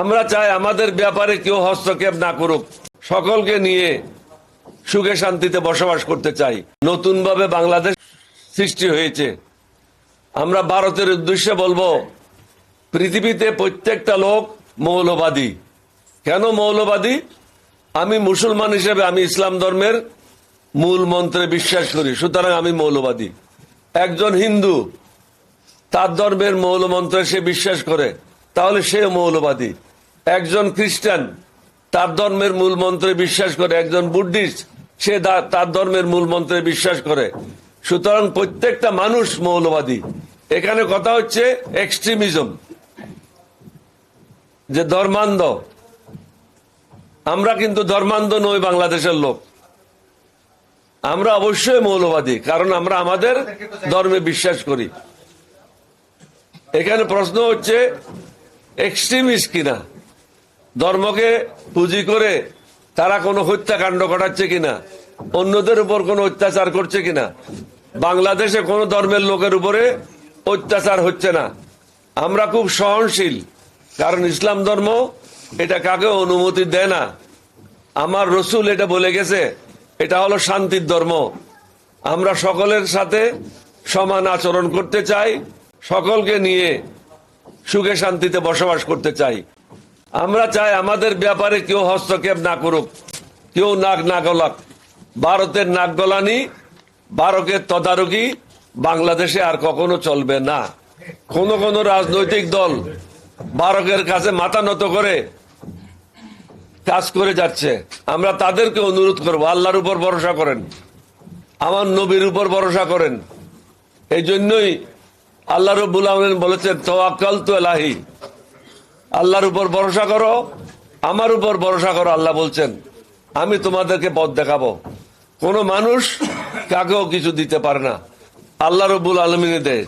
আমরা চাই আমাদের ব্যাপারে কেউ হস্তক্ষেপ না করুক। সকলকে নিয়ে সুখে শান্তিতে বসবাস করতে চাই। নতুনভাবে বাংলাদেশ সৃষ্টি হয়েছে। আমরা ভারতের উদ্দেশ্যে বলব, পৃথিবীতে প্রত্যেকটা লোক মৌলবাদী। কেন মৌলবাদী? আমি মুসলমান হিসেবে আমি ইসলাম ধর্মের মূল মন্ত্রে বিশ্বাস করি, সুতরাং আমি মৌলবাদী। একজন হিন্দু, তার ধর্মের মৌল মন্ত্রে সে বিশ্বাস করে। তাহলে সে মৌলবাদী। একজন খ্রিস্টান, তার ধর্মের মূল মন্ত্রে বিশ্বাস করে। একজন বুদ্ধিস্ট, সে তার ধর্মের মূল মন্ত্রে বিশ্বাস করে। সুতরাং প্রত্যেকটা মানুষ মৌলবাদী। এখানে কথা হচ্ছে এক্সট্রিমিজম যে ধর্মান্ধ। আমরা কিন্তু ধর্মান্ধ নই বাংলাদেশের লোক। আমরা অবশ্যই মৌলবাদী, কারণ আমরা আমাদের ধর্মে বিশ্বাস করি। এখানে প্রশ্ন হচ্ছে এক্সট্রিমিস্ট কিনা? ধর্মকে পুঁজি করে তারা কোনো হত্যাকাণ্ড ঘটাচ্ছে কিনা? অন্যদের উপর কোনো অত্যাচার করছে কিনা? বাংলাদেশে কোনো ধর্মের লোকের উপরে অত্যাচার হচ্ছে না। আমরা খুব সহনশীল, কারণ ইসলাম ধর্ম এটা কাকে অনুমতি দেয় না। আমার রসুল এটা বলে গেছে, এটা হলো শান্তির ধর্ম। আমরা সকলের সাথে সমান আচরণ করতে চাই, সকলকে নিয়ে সুখে শান্তিতে বসবাস করতে চাই। আমরা চাই আমাদের ব্যাপারে কেউ হস্তক্ষেপ না করুক, কেউ নাক না গলাক। ভারতের নাক গলানি, ভারতের তদারকি বাংলাদেশে আর কখনো চলবে না। কোন কোন রাজনৈতিক দল ভারতের কাছে মাথা নত করে কাজ করে যাচ্ছে। আমরা তাদেরকে অনুরোধ করব, আল্লাহর উপর ভরসা করেন, আমার নবীর উপর ভরসা করেন। এই জন্যই আল্লাহ রব্বুল আলমিন বলেছেন তোয়াক্কাল তো এলাহি আল্লাহর উপর ভরসা করো, আমার উপর ভরসা করো, আল্লাহ বলছেন, আমি তোমাদেরকে পথ দেখাবো। কোন মানুষ কাকেও কিছু দিতে পারে না। আল্লাহ রব্বুল আলমিনে দেয়।